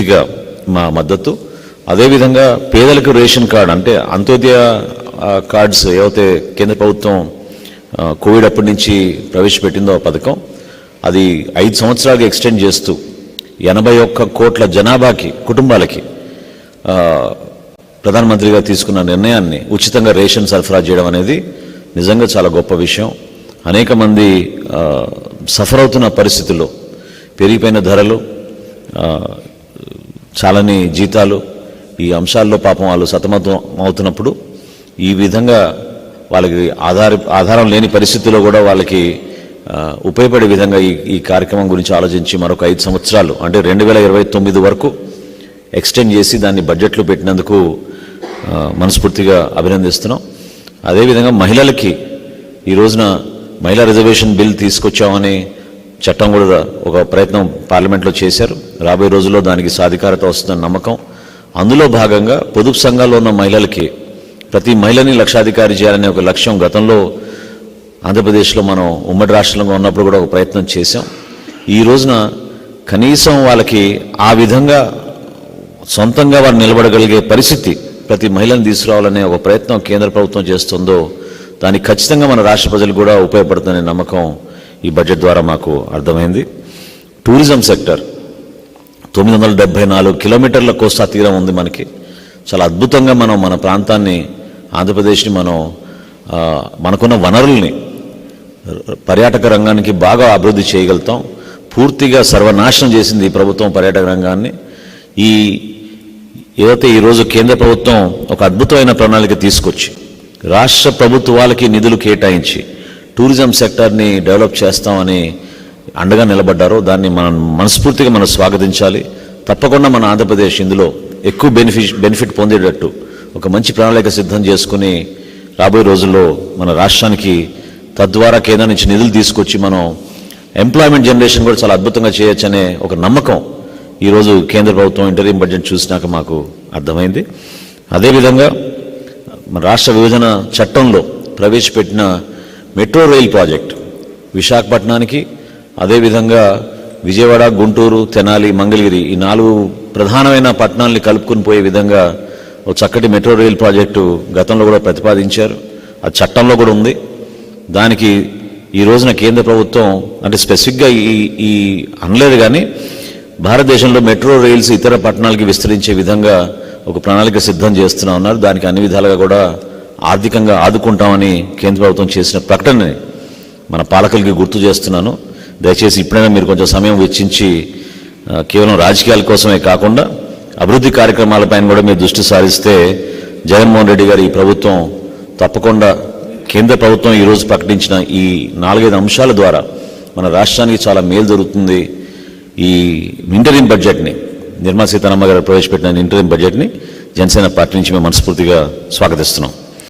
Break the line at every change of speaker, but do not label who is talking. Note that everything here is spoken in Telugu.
పూర్తిగా మా మద్దతు. అదేవిధంగా పేదలకు రేషన్ కార్డు అంటే అంత్యోదయ కార్డ్స్ ఏవైతే కేంద్ర ప్రభుత్వం కోవిడ్ అప్పటి నుంచి ప్రవేశపెట్టిందో ఆ పథకం అది ఐదు సంవత్సరాలుగా ఎక్స్టెండ్ చేస్తూ ఎనభై ఒక్క కోట్ల జనాభాకి కుటుంబాలకి ప్రధానమంత్రిగా తీసుకున్న నిర్ణయాన్ని ఉచితంగా రేషన్ సరఫరా చేయడం అనేది నిజంగా చాలా గొప్ప విషయం. అనేక మంది ఆ, సఫర్ అవుతున్న పరిస్థితుల్లో పెరిగిపోయిన ధరలు చాలని జీతాలు ఈ అంశాల్లో పాపం వాళ్ళు సతమతం అవుతున్నప్పుడు ఈ విధంగా వాళ్ళకి ఆధార ఆధారం లేని పరిస్థితుల్లో కూడా వాళ్ళకి ఉపయోగపడే విధంగా ఈ ఈ కార్యక్రమం గురించి ఆలోచించి మరొక ఐదు సంవత్సరాలు అంటే రెండు వేల ఇరవై తొమ్మిది వరకు ఎక్స్టెండ్ చేసి దాన్ని బడ్జెట్లో పెట్టినందుకు మనస్ఫూర్తిగా అభినందిస్తున్నాం. అదేవిధంగా మహిళలకి ఈ రోజున మహిళా రిజర్వేషన్ బిల్ తీసుకొచ్చామని చట్టం కూడా ఒక ప్రయత్నం పార్లమెంట్లో చేశారు. రాబోయే రోజుల్లో దానికి సాధికారత వస్తుందని నమ్మకం. అందులో భాగంగా పొదుపు సంఘాల్లో ఉన్న మహిళలకి ప్రతి మహిళని లక్షాధికారి చేయాలనే ఒక లక్ష్యం గతంలో ఆంధ్రప్రదేశ్లో మనం ఉమ్మడి రాష్ట్రంలో ఉన్నప్పుడు కూడా ఒక ప్రయత్నం చేశాం. ఈ రోజున కనీసం వాళ్ళకి ఆ విధంగా సొంతంగా వారు నిలబడగలిగే పరిస్థితి ప్రతి మహిళను తీసుకురావాలనే ఒక ప్రయత్నం కేంద్ర ప్రభుత్వం చేస్తుందో దానికి ఖచ్చితంగా మన రాష్ట్ర ప్రజలు కూడా ఉపయోగపడుతుందనే నమ్మకం ఈ బడ్జెట్ ద్వారా మాకు అర్థమైంది. టూరిజం సెక్టర్ తొమ్మిది వందల డెబ్బై నాలుగు కిలోమీటర్ల కోస్తా తీరం ఉంది మనకి. చాలా అద్భుతంగా మనం మన ప్రాంతాన్ని ఆంధ్రప్రదేశ్ని మనం మనకున్న వనరుల్ని పర్యాటక రంగానికి బాగా అభివృద్ధి చేయగలుగుతాం. పూర్తిగా సర్వనాశనం చేసింది ఈ ప్రభుత్వం పర్యాటక రంగాన్ని. ఈ ఏదైతే ఈరోజు కేంద్ర ప్రభుత్వం ఒక అద్భుతమైన ప్రణాళిక తీసుకొచ్చి రాష్ట్ర ప్రభుత్వాలకి నిధులు కేటాయించి టూరిజం సెక్టార్ని డెవలప్ చేస్తామని అండగా నిలబడ్డారో దాన్ని మనం మనస్ఫూర్తిగా మనం స్వాగతించాలి. తప్పకుండా మన ఆంధ్రప్రదేశ్ ఇందులో ఎక్కువ బెనిఫిట్ బెనిఫిట్ పొందేటట్టు ఒక మంచి ప్రణాళిక సిద్ధం చేసుకుని రాబోయే రోజుల్లో మన రాష్ట్రానికి తద్వారా కేంద్రం నుంచి నిధులు తీసుకొచ్చి మనం ఎంప్లాయ్మెంట్ జనరేషన్ కూడా చాలా అద్భుతంగా చేయొచ్చనే ఒక నమ్మకం ఈరోజు కేంద్ర ప్రభుత్వం ఇంటరీం బడ్జెట్ చూసినాక మాకు అర్థమైంది. అదేవిధంగా మన రాష్ట్ర విభజన చట్టంలో ప్రవేశపెట్టిన మెట్రో రైల్ ప్రాజెక్ట్. విశాఖపట్నానికి అదేవిధంగా విజయవాడ గుంటూరు తెనాలి మంగళగిరి ఈ నాలుగు ప్రధానమైన పట్టణాలని కలుపుకుని పోయే విధంగా ఒక చక్కటి మెట్రో రైల్ ప్రాజెక్టు గతంలో కూడా ప్రతిపాదించారు. అది చట్టంలో కూడా ఉంది. దానికి ఈ రోజున కేంద్ర ప్రభుత్వం అంటే స్పెసిఫిక్గా ఈ ఈ అనలేదు కానీ భారతదేశంలో మెట్రో రైల్స్ ఇతర పట్టణాలకి విస్తరించే విధంగా ఒక ప్రణాళిక సిద్ధం చేస్తున్నా ఉన్నారు. దానికి అన్ని విధాలుగా కూడా ఆర్థికంగా ఆదుకుంటామని కేంద్ర ప్రభుత్వం చేసిన ప్రకటనని మన పాలకులకి గుర్తు చేస్తున్నాను. దయచేసి ఇప్పుడైనా మీరు కొంచెం సమయం వెచ్చించి కేవలం రాజకీయాల కోసమే కాకుండా అభివృద్ధి కార్యక్రమాలపైన కూడా మీరు దృష్టి సారిస్తే జగన్మోహన్ రెడ్డి గారు ఈ ప్రభుత్వం తప్పకుండా కేంద్ర ప్రభుత్వం ఈరోజు ప్రకటించిన ఈ నాలుగైదు అంశాల ద్వారా మన రాష్ట్రానికి చాలా మేలు జరుగుతుంది ఈ ఇంటరీం బడ్జెట్ని నిర్మలా సీతారామ గారు ప్రవేశపెట్టిన ఇంటరీం బడ్జెట్ని జనసేన పార్టీ నుంచి మేము మనస్ఫూర్తిగా స్వాగతిస్తున్నాం.